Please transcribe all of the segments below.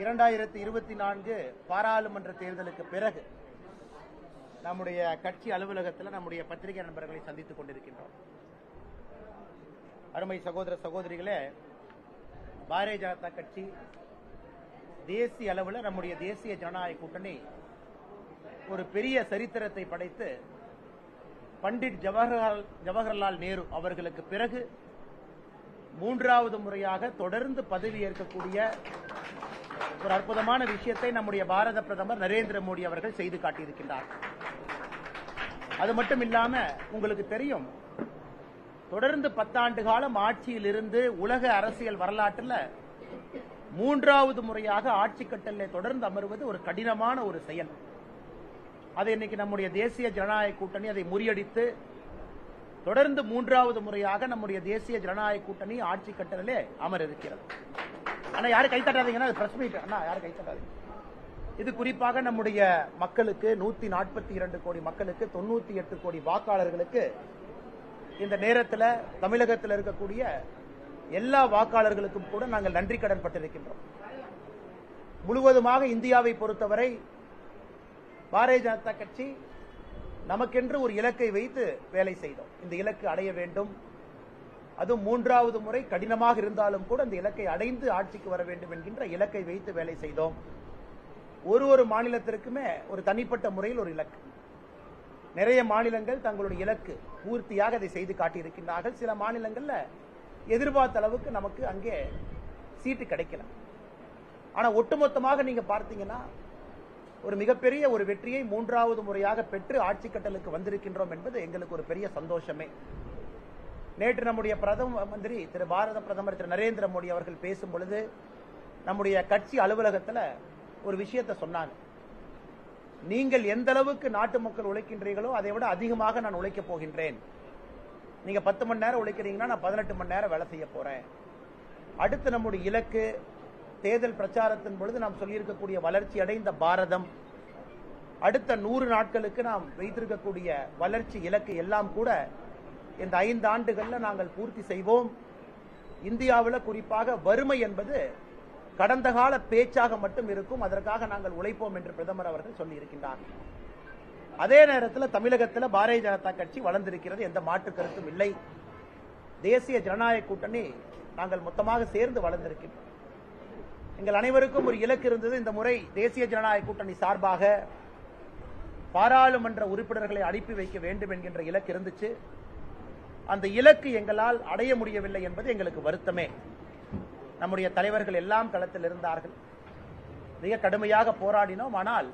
இரண்டாயிரத்தி இருபத்தி நான்கு பாராளுமன்ற தேர்தலுக்கு பிறகு நம்முடைய கட்சி அலுவலகத்தில் நம்முடைய பத்திரிகை நண்பர்களை சந்தித்துக் கொண்டிருக்கின்றோம். அருமை சகோதர சகோதரிகளே பாரதிய ஜனதா கட்சி தேசிய அளவில் நம்முடைய தேசிய ஜனநாயக கூட்டணி ஒரு பெரிய சரித்திரத்தை படைத்து பண்டிட் ஜவஹர்லால் ஜவஹர்லால் நேரு அவர்களுக்கு பிறகு மூன்றாவது முறையாக தொடர்ந்து பதவி ஏற்கக்கூடிய ஒரு அற்புதமான விஷயத்தை நம்முடைய பாரத பிரதமர் நரேந்திர மோடி அவர்கள் செய்து காட்டியிருக்கின்றார். அது மட்டும் இல்லாம உங்களுக்கு தெரியும் தொடர்ந்து பத்தாண்டு காலம் ஆட்சியில் இருந்து உலக அரசியல் வரலாற்றில் மூன்றாவது முறையாக ஆட்சி கட்டலில் தொடர்ந்து அமர்வது ஒரு கடினமான ஒரு செயல். அதை இன்னைக்கு நம்முடைய தேசிய ஜனநாயக கூட்டணி அதை முறியடித்து தொடர்ந்து மூன்றாவது முறையாக நம்முடைய தேசிய ஜனநாயக கூட்டணி ஆட்சி கட்டலிலே அமர் இருக்கிறது. ஆனா யாரும் கைத்தட்டாதீங்கன்னா அது பிரஸ் மீட் அண்ணா யாரும் கைத்தட்டாதீங்க இது குறிப்பாக நம்முடைய மக்களுக்கு நூத்தி நாற்பத்தி இரண்டு கோடி மக்களுக்கு தொண்ணூத்தி எட்டு கோடி வாக்காளர்களுக்கு இந்த நேரத்தில் தமிழகத்தில் இருக்கக்கூடிய எல்லா வாக்காளர்களுக்கும் கூட நாங்கள் நன்றி கடன் பட்டிருக்கின்றோம். முழுவதுமாக இந்தியாவை பொறுத்தவரை பாரதிய ஜனதா கட்சி நமக்கென்று ஒரு இலக்கை வைத்து வேலை செய்தோம். இந்த இலக்கு அடைய வேண்டும். அதுவும் மூன்றாவது முறை கடினமாக இருந்தாலும் கூட இந்த இலக்கை அடைந்து ஆட்சிக்கு வர வேண்டும் என்கின்ற இலக்கை வைத்து வேலை செய்தோம். ஒரு ஒரு மாநிலத்திற்குமே ஒரு தனிப்பட்ட முறையில் ஒரு இலக்கு. நிறைய மாநிலங்கள் தங்களுடைய இலக்கு பூர்த்தியாக அதை செய்து காட்டியிருக்கின்றார்கள். சில மாநிலங்களில் எதிர்பார்த்த அளவுக்கு நமக்கு அங்கே சீட்டு கிடைக்கல. ஆனால் ஒட்டுமொத்தமாக நீங்கள் பார்த்தீங்கன்னா ஒரு மிகப்பெரிய ஒரு வெற்றியை மூன்றாவது முறையாக பெற்று ஆட்சி கட்டலுக்கு வந்திருக்கின்றோம் என்பது எங்களுக்கு ஒரு பெரிய சந்தோஷமே. நேற்று நம்முடைய பிரதம மந்திரி திரு பாரத பிரதமர் திரு நரேந்திர மோடி அவர்கள் பேசும் பொழுது நம்முடைய கட்சி அலுவலகத்தில் ஒரு விஷயத்தை சொன்னாங்க. நீங்கள் எந்த அளவுக்கு நாட்டு மக்கள் உழைக்கின்றீர்களோ அதை விட அதிகமாக நான் உழைக்கப் போகின்றேன். நீங்க பத்து மணி நேரம் உழைக்கிறீங்கன்னா நான் பதினெட்டு மணி நேரம் வேலை செய்ய போறேன். அடுத்து நம்முடைய இலக்கு தேர்தல் பிரச்சாரத்தின் பொழுது நாம் சொல்லியிருக்கக்கூடிய வளர்ச்சி அடைந்த பாரதம். அடுத்த நூறு நாட்களுக்கு நாம் வைத்திருக்கக்கூடிய வளர்ச்சி இலக்கு எல்லாம் கூட இந்த ஐந்து ஆண்டுகளில் நாங்கள் பூர்த்தி செய்வோம். இந்தியாவில் குறிப்பாக வறுமை என்பது கடந்த கால பேச்சாக மட்டும் இருக்கும் அதற்காக நாங்கள் உழைப்போம் என்று பிரதமர் அவர்கள் சொல்லியிருக்கின்றார். அதே நேரத்தில் தமிழகத்தில் பாரதிய ஜனதா கட்சி வளர்ந்திருக்கிறது எந்த மாற்று கருத்தும் இல்லை. தேசிய ஜனநாயக கூட்டணி நாங்கள் மொத்தமாக சேர்ந்து வளர்ந்திருக்கின்றோம். எங்கள் அனைவருக்கும் ஒரு இலக்கு இருந்தது இந்த முறை தேசிய ஜனநாயக கூட்டணி சார்பாக பாராளுமன்ற உறுப்பினர்களை அனுப்பி வைக்க வேண்டும் என்கின்ற இலக்கு இருந்துச்சு. அந்த இலக்கு எங்களால் அடைய முடியவில்லை என்பது எங்களுக்கு வருத்தமே. நம்முடைய தலைவர்கள் எல்லாம் களத்தில் இருந்தார்கள். மிக கடுமையாக போராடினோம். ஆனால்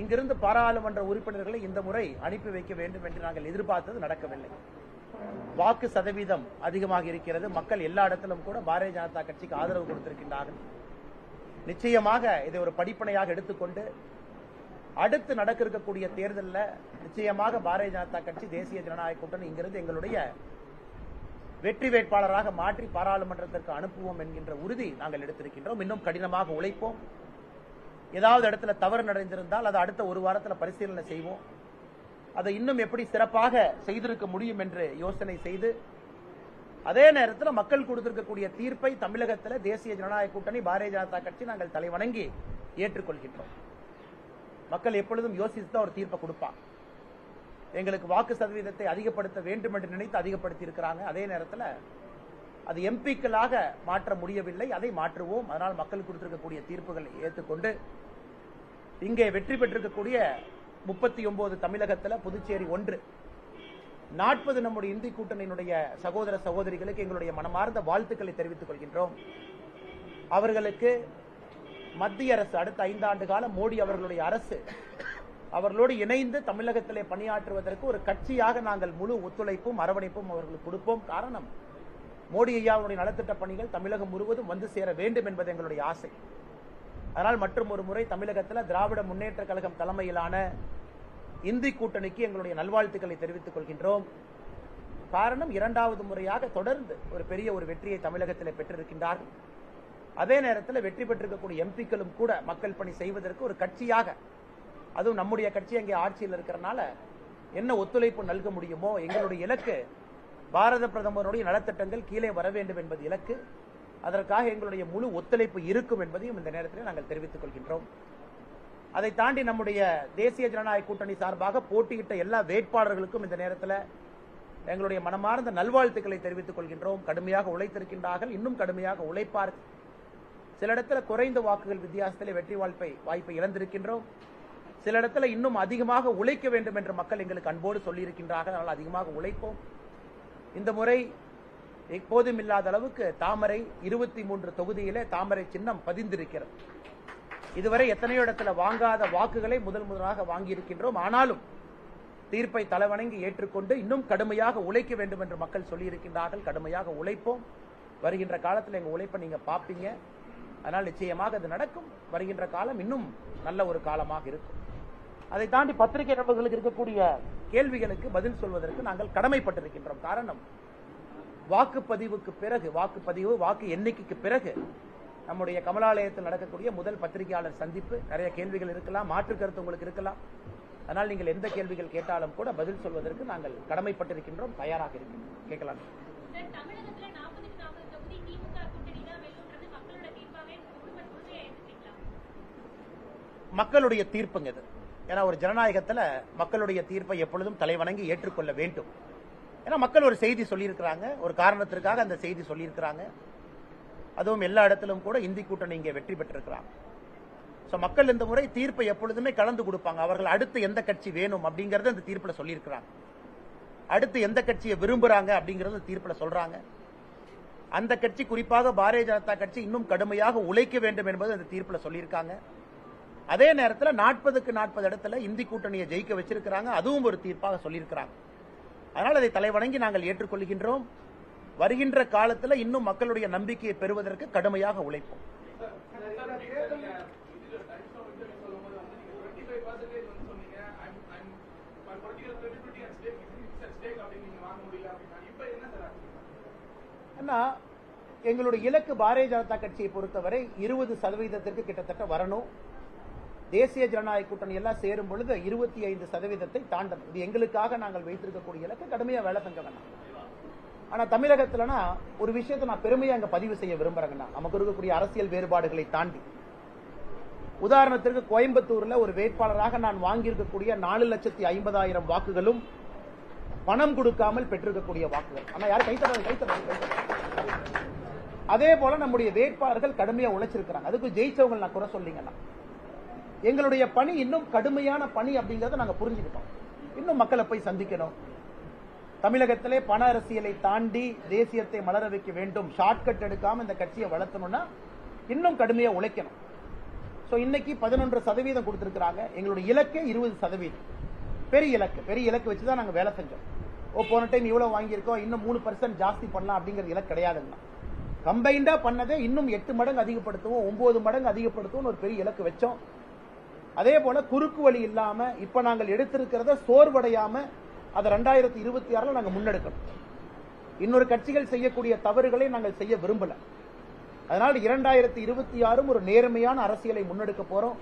இங்கிருந்து பாராளுமன்ற உறுப்பினர்களை இந்த முறை அனுப்பி வைக்க வேண்டும் என்று நாங்கள் எதிர்பார்த்தது நடக்கவில்லை. வாக்கு சதவீதம் அதிகமாக இருக்கிறது. மக்கள் எல்லா இடத்திலும் கூட பாரதிய ஜனதா கட்சிக்கு ஆதரவு கொடுத்திருக்கின்றார்கள். நிச்சயமாக இதை ஒரு படிப்பனையாக எடுத்துக்கொண்டு அடுத்து நடக்க இருக்கக்கூடிய தேர்தலில் நிச்சயமாக பாரதிய ஜனதா கட்சி தேசிய ஜனநாயக கூட்டணி இங்கிருந்து எங்களுடைய வெற்றி வேட்பாளராக மாற்றி பாராளுமன்றத்திற்கு அனுப்புவோம் என்கின்ற உறுதி நாங்கள் எடுத்திருக்கின்றோம். இன்னும் கடினமாக உழைப்போம். ஏதாவது இடத்துல தவறு நடந்திருந்தால் அதை அடுத்த ஒரு வாரத்தில் பரிசீலனை செய்வோம். அதை இன்னும் எப்படி சிறப்பாக செய்திருக்க முடியும் என்று யோசனை செய்து அதே நேரத்தில் மக்கள் கொடுத்திருக்கக்கூடிய தீர்ப்பை தமிழகத்தில் தேசிய ஜனநாயக கூட்டணி பாரதிய ஜனதா கட்சி நாங்கள் தலைவணங்கி ஏற்றுக்கொள்கின்றோம். மக்கள் எப்பொழுதும் யோசித்து தான் ஒரு தீர்ப்பை கொடுப்பான் எங்களுக்கு வாக்கு சதவீதத்தை அதிகப்படுத்த வேண்டும் என்று நினைத்து அதிகப்படுத்தி இருக்கிறாங்க அதே நேரத்தில் அது எம்பிக்களாக மாற்ற முடியவில்லை. அதை மாற்றுவோம். அதனால் மக்கள் கொடுத்திருக்கக்கூடிய தீர்ப்புகளை ஏற்றுக்கொண்டு இங்கே வெற்றி பெற்றிருக்கக்கூடிய முப்பத்தி ஒன்பது தமிழகத்தில் புதுச்சேரி ஒன்று. நாற்பது நம்முடைய இந்தி கூட்டணியினுடைய சகோதர சகோதரிகளுக்கு எங்களுடைய மனமார்ந்த வாழ்த்துக்களை தெரிவித்துக் கொள்கின்றோம். அவர்களுக்கு மத்திய அரசு அடுத்த ஐந்தாண்டு காலம் மோடி அவர்களுடைய அரசு. அவர்களோடு இணைந்து தமிழகத்திலே பணியாற்றுவதற்கு ஒரு கட்சியாக நாங்கள் முழு ஒத்துழைப்பும் அரவணைப்பும் அவர்களுக்கு கொடுப்போம். காரணம் மோடி ஐயாவுடைய நலத்திட்ட பணிகள் தமிழகம் முழுவதும் வந்து சேர வேண்டும் என்பது எங்களுடைய ஆசை. அதனால் மற்றும் ஒரு முறை தமிழகத்தில் திராவிட முன்னேற்ற கழகம் தலைமையிலான இந்தி கூட்டணிக்கு எங்களுடைய நல்வாழ்த்துக்களை தெரிவித்துக் கொள்கின்றோம். காரணம் இரண்டாவது முறையாக தொடர்ந்து ஒரு பெரிய ஒரு வெற்றியை தமிழகத்தில் பெற்றிருக்கின்றார்கள். அதே நேரத்தில் வெற்றி பெற்றிருக்கக்கூடிய எம்பிக்களும் கூட மக்கள் பணி செய்வதற்கு ஒரு கட்சியாக அதுவும் நம்முடைய கட்சி அங்கே ஆட்சியில் இருக்கிறனால என்ன ஒத்துழைப்பு நல்க முடியுமோ எங்களுடைய இலக்கு பாரத பிரதமருடைய நலத்திட்டங்கள் கீழே வர வேண்டும் என்பது இலக்கு. அதற்காக எங்களுடைய முழு ஒத்துழைப்பு இருக்கும் என்பதையும் இந்த நேரத்தில் நாங்கள் தெரிவித்துக் கொள்கின்றோம். அதை தாண்டி நம்முடைய தேசிய ஜனநாயக கூட்டணி சார்பாக போட்டியிட்ட எல்லா வேட்பாளர்களுக்கும் இந்த நேரத்தில் எங்களுடைய மனமார்ந்த நல்வாழ்த்துக்களை தெரிவித்துக் கொள்கின்றோம். கடுமையாக உழைத்திருக்கின்றார்கள். இன்னும் கடுமையாக உழைப்பார். சில இடத்துல குறைந்த வாக்குகள் வித்தியாசத்திலே வெற்றி வாய்ப்பை வாய்ப்பை இழந்திருக்கின்றோம். சில இடத்துல இன்னும் அதிகமாக உழைக்க வேண்டும் என்று மக்கள் எங்களுக்கு அன்போடு சொல்லியிருக்கின்றார்கள். அதனால் அதிகமாக உழைப்போம். இந்த முறை எப்போதும் இல்லாத அளவுக்கு தாமரை இருபத்தி மூன்று தொகுதியிலே தாமரை சின்னம் பதிந்திருக்கிறது. இதுவரை எத்தனையோ இடத்துல வாங்காத வாக்குகளை முதல் முதலாக வாங்கியிருக்கின்றோம். ஆனாலும் தீர்ப்பை தலைவணங்கி ஏற்றுக்கொண்டு இன்னும் கடுமையாக உழைக்க வேண்டும் என்று மக்கள் சொல்லியிருக்கின்றார்கள். கடுமையாக உழைப்போம். வருகின்ற காலத்தில் எங்கள் உழைப்பை நீங்கள் பார்ப்பீங்க. அதனால் நிச்சயமாக அது நடக்கும். வருகின்ற காலம் இன்னும் நல்ல ஒரு காலமாக இருக்கும். அதை தாண்டி பத்திரிகை நண்பர்களுக்கு இருக்கக்கூடிய கேள்விகளுக்கு பதில் சொல்வதற்கு நாங்கள் கடமைப்பட்டிருக்கின்றோம். காரணம் வாக்குப்பதிவுக்கு பிறகு வாக்குப்பதிவு வாக்கு எண்ணிக்கைக்கு பிறகு நம்முடைய கமலாலயத்தில் நடக்கக்கூடிய முதல் பத்திரிகையாளர் சந்திப்பு நிறைய கேள்விகள் இருக்கலாம் மாற்று கருத்து உங்களுக்கு இருக்கலாம். அதனால் நீங்கள் எந்த கேள்விகள் கேட்டாலும் கூட பதில் சொல்வதற்கு நாங்கள் கடமைப்பட்டிருக்கின்றோம் தயாராக இருக்கின்றோம். கேட்கலாம் சார் தமிழகத்துல நாற்பதுக்கு நாற்பது தொகுதி திமுக கூட்டணி தான் வெல்லுன்றது மக்களோட தீர்ப்பாவே முழுமை முழுமையா ஏற்றுப்பீங்களா மக்களுடைய தீர்ப்புங்க இது. ஏன்னா ஒரு ஜனநாயகத்தில் மக்களுடைய தீர்ப்பை எப்பொழுதும் தலைவணங்கி ஏற்றுக்கொள்ள வேண்டும். ஏன்னா மக்கள் ஒரு செய்தி சொல்லியிருக்கிறாங்க. ஒரு காரணத்திற்காக அந்த செய்தி சொல்லியிருக்கிறாங்க. அதுவும் எல்லா இடத்திலும் கூட இந்தி கூட்டணி இங்கே வெற்றி பெற்றிருக்கிறாங்க. ஸோ மக்கள் இந்த முறை தீர்ப்பை எப்பொழுதுமே கலந்து கொடுப்பாங்க. அவர்கள் அடுத்து எந்த கட்சி வேணும் அப்படிங்கறத இந்த தீர்ப்பில் சொல்லியிருக்கிறாங்க. அடுத்து எந்த கட்சியை விரும்புறாங்க அப்படிங்கறத தீர்ப்பில் சொல்றாங்க. அந்த கட்சி குறிப்பாக பாரதிய ஜனதா கட்சி இன்னும் கடுமையாக உழைக்க வேண்டும் என்பது அந்த தீர்ப்பில் சொல்லியிருக்காங்க. அதே நேரத்தில் நாற்பதுக்கு நாற்பது இடத்துல இந்தி கூட்டணியை ஜெயிக்க வச்சிருக்கிறாங்க. அதுவும் ஒரு தீர்ப்பாக சொல்லியிருக்கிறாங்க. அதனால் அதை தலைவணங்கி நாங்கள் ஏற்றுக்கொள்கின்றோம். வருகின்ற காலத்துல இன்னும் மக்களுடைய நம்பிக்கையை பெறுவதற்கு கடுமையாக உழைப்போம். அண்ணா எங்களுடைய இலக்கு பாரதிய ஜனதா கட்சியை பொறுத்தவரை இருபது சதவீதத்திற்கு கிட்டத்தட்ட வரணும். தேசிய ஜனநாயக கூட்டணி எல்லாம் சேரும் பொழுது இருபத்தி ஐந்து சதவீதத்தை தாண்டணும். இது எங்களுக்காக நாங்கள் வைத்திருக்கக்கூடிய இலக்கு. கடுமையா வேலை செஞ்ச வேணாம். ஆனா தமிழகத்துலனா ஒரு விஷயத்தை நான் பெருமையா அங்க பதிவு செய்ய விரும்புறேங்கண்ணா. நமக்கு இருக்கக்கூடிய அரசியல் வேறுபாடுகளை தாண்டி. உதாரணத்திற்கு கோயம்புத்தூர்ல ஒரு வேட்பாளராக நான் வாங்கியிருக்கக்கூடிய நாலு லட்சத்தி ஐம்பதாயிரம் வாக்குகளும் பணம் கொடுக்காமல் பெற்றிருக்கக்கூடிய வாக்குகள். ஆனா யாரும் கைத்தறாங்க கைத்தறாங்க அதே போல நம்முடைய வேட்பாளர்கள் கடுமையா உழைச்சிருக்கிறாங்க. அதுக்கு ஜெயிச்சவங்க நான் குறை சொல்லிங்கன்னா எங்களுடைய பணி இன்னும் கடுமையான பணி அப்படிங்கறத நாங்க புரிஞ்சுக்கிட்டோம். இன்னும் மக்களை போய் சந்திக்கணும். தமிழகத்திலே பண அரசியலை தாண்டி தேசியத்தை மலர வைக்க வேண்டும். ஷார்ட்கட் எடுக்காம இந்த கட்சியை வளர்த்தணும்னா இன்னும் கடுமையா உழைக்கணும். சோ இன்னைக்கு பதினொன்று சதவீதம் கொடுத்திருக்கிறாங்க. எங்களுடைய இலக்கே இருபது சதவீதம். பெரிய இலக்கு. பெரிய இலக்கு வச்சு தான் நாங்க வேலை செஞ்சோம். ஓ போன டைம் இவ்வளவு வாங்கியிருக்கோம். இன்னும் மூணு பர்சன்ட் ஜாஸ்தி பண்ணலாம் அப்படிங்கிற இலக்கு கிடையாதுங்க கம்பைண்டா பண்ணதை இன்னும் எட்டு மடங்கு அதிகப்படுத்துவோம். ஒன்பது மடங்கு அதிகப்படுத்துவோம் ஒரு பெரிய இலக்கு வச்சோம். அதே போல குறுக்கு வழி இல்லாம இப்ப நாங்கள் எடுத்திருக்கிறத சோர்வடையாம அதை ரெண்டாயிரத்தி இருபத்தி ஆறுல நாங்க முன்னெடுக்கணும். இன்னொரு கட்சிகள் செய்யக்கூடிய தவறுகளை நாங்கள் செய்ய விரும்பல. அதனால் இரண்டாயிரத்தி இருபத்தி ஆறும் ஒரு நேர்மையான அரசியலை முன்னெடுக்க போறோம்.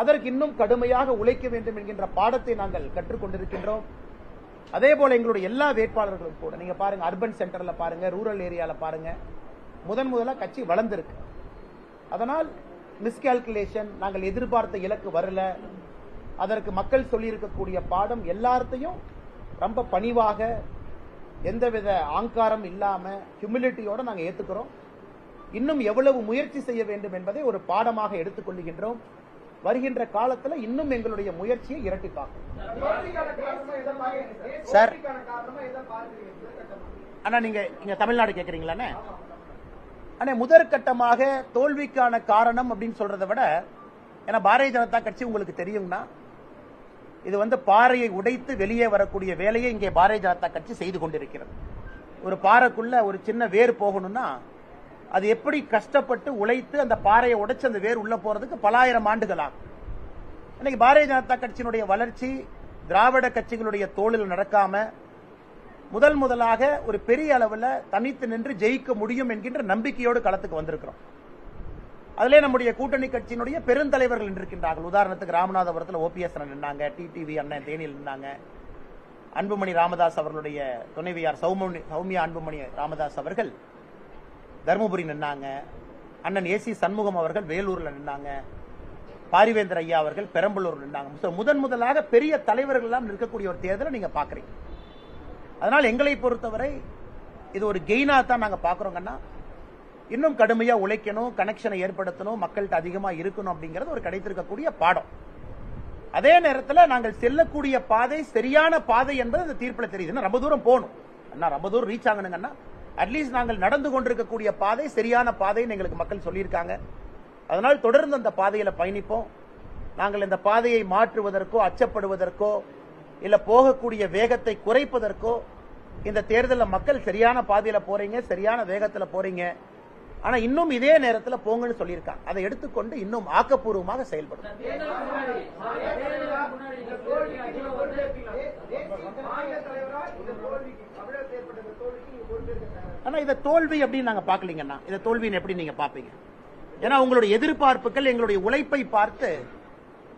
அதற்கு இன்னும் கடுமையாக உழைக்க வேண்டும் என்கின்ற பாடத்தை நாங்கள் கற்றுக்கொண்டிருக்கின்றோம். அதே போல எங்களுடைய எல்லா வேட்பாளர்களும் கூட நீங்க பாருங்க அர்பன் சென்டர்ல பாருங்க ரூரல் ஏரியால பாருங்க முதன் முதலா கட்சி வளர்ந்திருக்கு. அதனால் மிஸ்கால்குலேஷன் நாங்கள் எதிர்பார்த்த இலக்கு வரல. அதற்கு மக்கள் சொல்லியிருக்கக்கூடிய பாடம் எல்லாத்தையும் ரொம்ப பணிவாக எந்தவித ஆங்காரம் இல்லாம ஹியூமிலிட்டியோட நாங்க ஏத்துக்கிறோம். இன்னும் எவ்வளவு முயற்சி செய்ய வேண்டும் என்பதை ஒரு பாடமாக எடுத்துக்கொள்கின்றோம் வருகின்ற காலத்துல இன்னும் எங்களுடைய முயற்சியை இரட்டிப்பாக்கும் சார். அண்ணா நீங்க இங்க தமிழ்நாடு கேக்குறீங்களாண்ணே? அண்ணே முதற்கட்டமாக தோல்விக்கான காரணம் அப்படின்னு சொல்றதை விட ஏன்னா பாரதிய ஜனதா கட்சி உங்களுக்கு தெரியும்னா இது வந்து பாறையை உடைத்து வெளியே வரக்கூடிய வேலையை இங்கே பாரதிய ஜனதா கட்சி செய்து கொண்டிருக்கிறது. ஒரு பாறைக்குள்ள ஒரு சின்ன வேர் போகணும்னா அது எப்படி கஷ்டப்பட்டு உழைத்து அந்த பாறையை உடைச்சு அந்த வேர் உள்ள போறதுக்கு பலாயிரம் ஆண்டுகள் ஆகும். இன்னைக்கு பாரதிய ஜனதா கட்சியினுடைய வளர்ச்சி திராவிட கட்சிகளுடைய தோளில் நடக்காம முதல் முதலாக ஒரு பெரிய அளவில் தனித்து நின்று ஜெயிக்க முடியும் என்கின்ற நம்பிக்கையோடு களத்துக்கு வந்திருக்கிறோம். அதிலே நம்முடைய கூட்டணி கட்சியினுடைய பெருந்தலைவர்கள் நின்றிருக்கின்றார்கள். உதாரணத்துக்கு ராமநாதபுரத்தில் ஓபிஎஸ் நின்னாங்க டிடிவி அண்ணன் தேனியில் நின்னாங்க அன்புமணி ராமதாஸ் அவர்களுடைய துணைவியார் சௌமணி சௌமியா அன்புமணி ராமதாஸ் அவர்கள் தருமபுரி நின்னாங்க அண்ணன் ஏசி சண்முகம் அவர்கள் வேலூரில் நின்னாங்க பாரிவேந்தர் ஐயா அவர்கள் பெரம்பலூர் நின்னாங்க. முதன் முதலாக பெரிய தலைவர்கள் எல்லாம் இருக்கக்கூடிய ஒரு தேர்தலை நீங்க பாக்குறீங்க. அதனால் எங்களை பொறுத்தவரை இது ஒரு கெய்னாக தான் நாங்கள் பார்க்குறோங்கன்னா இன்னும் கடுமையாக உழைக்கணும் கனெக்ஷனை ஏற்படுத்தணும் மக்கள்கிட்ட அதிகமாக இருக்கணும் அப்படிங்கிறது ஒரு கிடைத்திருக்கக்கூடிய பாடம். அதே நேரத்தில் நாங்கள் செல்லக்கூடிய பாதை சரியான பாதை என்பது அந்த தீர்ப்பில் தெரியுது. ரொம்ப தூரம் போகணும். அண்ணா ரொம்ப தூரம் ரீச் ஆகணுங்கன்னா அட்லீஸ்ட் நாங்கள் நடந்து கொண்டிருக்கக்கூடிய பாதை சரியான பாதைன்னு எங்களுக்கு மக்கள் சொல்லியிருக்காங்க. அதனால் தொடர்ந்து அந்த பாதையில் பயணிப்போம். நாங்கள் இந்த பாதையை மாற்றுவதற்கோ அச்சப்படுவதற்கோ இல்ல போகக்கூடிய வேகத்தை குறைப்பதற்கோ இந்த தேர்தலில் மக்கள் சரியான பாதையில போறீங்க சரியான வேகத்துல போறீங்க. ஆனா இன்னும் இதே நேரத்துல போங்கன்னு சொல்லியிருக்காங்க. அதை எடுத்துக்கொண்டு இன்னும் ஆக்கப்பூர்வமாக செயல்படும். ஆனா இதை தோல்வி அப்படின்னு நாங்க பாக்கலீங்கன்னா இதை தோல்வின்னு எப்படி நீங்க பாப்பீங்க ஏன்னா உங்களுடைய எதிர்பார்ப்புகள் எங்களுடைய உழைப்பை பார்த்து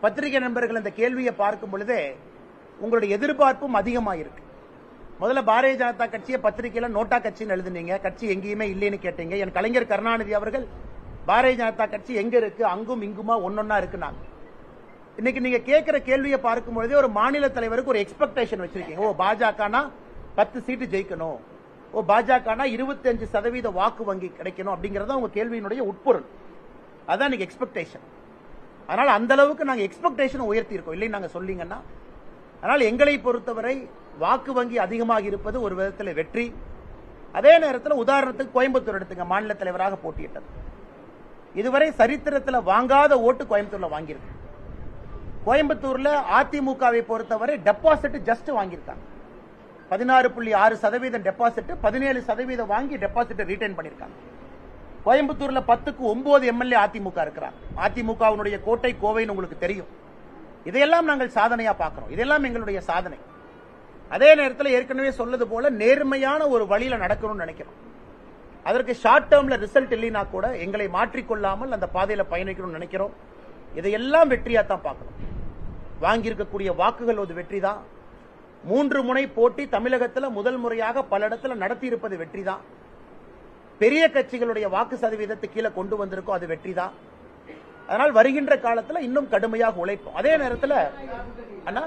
பத்திரிகை நண்பர்கள் இந்த கேள்வியை பார்க்கும் பொழுதே உங்களுடைய எதிர்பார்ப்பும் அதிகமாயிருக்கு. முதல்ல பாரதிய ஜனதா கட்சியை பத்திரிகையில நோட்டா கட்சின்னு எழுதுனீங்க. கட்சி எங்கேயுமே இல்லைன்னு கேட்டீங்க. என் கலைஞர் கருணாநிதி அவர்கள் பாரதிய ஜனதா கட்சி எங்க இருக்கு? அங்கும் இங்குமா? ஒன்னொன்னா இருக்குனாங்க. இன்னைக்கு நீங்க கேட்கிற கேள்வியை பார்க்கும் பொழுதே ஒரு மாநில தலைவருக்கு ஒரு எக்ஸ்பெக்டேஷன் வச்சிருக்கீங்க. ஓ பாஜகனா பத்து சீட்டு ஜெயிக்கணும். ஓ பாஜகனா இருபத்தஞ்சு சதவீத வாக்கு வங்கி கிடைக்கணும் அப்படிங்கறத உங்க கேள்வியினுடைய உட்பொருள். அதான் எக்ஸ்பெக்டேஷன் அதனால அந்த அளவுக்கு நாங்க எக்ஸ்பெக்டேஷன் உயர்த்தி இருக்கோம் இல்லைன்னு நாங்க சொல்லீங்கன்னா அதனால் எங்களை பொறுத்தவரை வாக்கு வங்கி அதிகமாக இருப்பது ஒரு விதத்தில் வெற்றி. அதே நேரத்தில் உதாரணத்துக்கு கோயம்புத்தூர் எடுத்துங்க மாநில தலைவராக போட்டியிட்டது. இதுவரை சரித்திரத்தில் வாங்காத ஓட்டு கோயம்புத்தூர்ல வாங்கியிருக்கு. கோயம்புத்தூர்ல அதிமுகவை பொறுத்தவரை டெபாசிட் ஜஸ்ட் வாங்கியிருக்காங்க. பதினாறு புள்ளி ஆறு சதவீதம் டெபாசிட் பதினேழு சதவீதம் வாங்கி டெபாசிட் ரீட்டைன் பண்ணியிருக்காங்க. கோயம்புத்தூர்ல பத்துக்கு ஒன்பது எம்எல்ஏ அதிமுக இருக்கிறாங்க. அதிமுகவினுடைய கோட்டை கோவைன்னு உங்களுக்கு தெரியும். இதையெல்லாம் நாங்கள் சாதனையா பார்க்கிறோம். இதெல்லாம் எங்களுடைய சாதனை. அதே நேரத்தில் ஏற்கனவே சொல்லது போல நேர்மையான ஒரு வழியில நடக்கணும்னு நினைக்கிறோம். அதற்கு ஷார்ட் டேர்ம்ல ரிசல்ட் இல்லைனா கூட எங்களை மாற்றிக்கொள்ளாமல் அந்த பாதையில பயணிக்கணும்னு நினைக்கிறோம். இதையெல்லாம் வெற்றியா தான் பார்க்கணும் வாங்கியிருக்கக்கூடிய வாக்குகள் ஒரு வெற்றி தான் மூன்று முனை போட்டி தமிழகத்தில் முதல் முறையாக பல இடத்துல நடத்தி இருப்பது வெற்றி தான் பெரிய கட்சிகளுடைய வாக்கு சதவீதத்தை கீழே கொண்டு வந்திருக்கோம் அது வெற்றி தான் அதனால் வருகின்ற காலத்தில் இன்னும் கடுமையாக உழைப்போம். அதே நேரத்தில் அண்ணா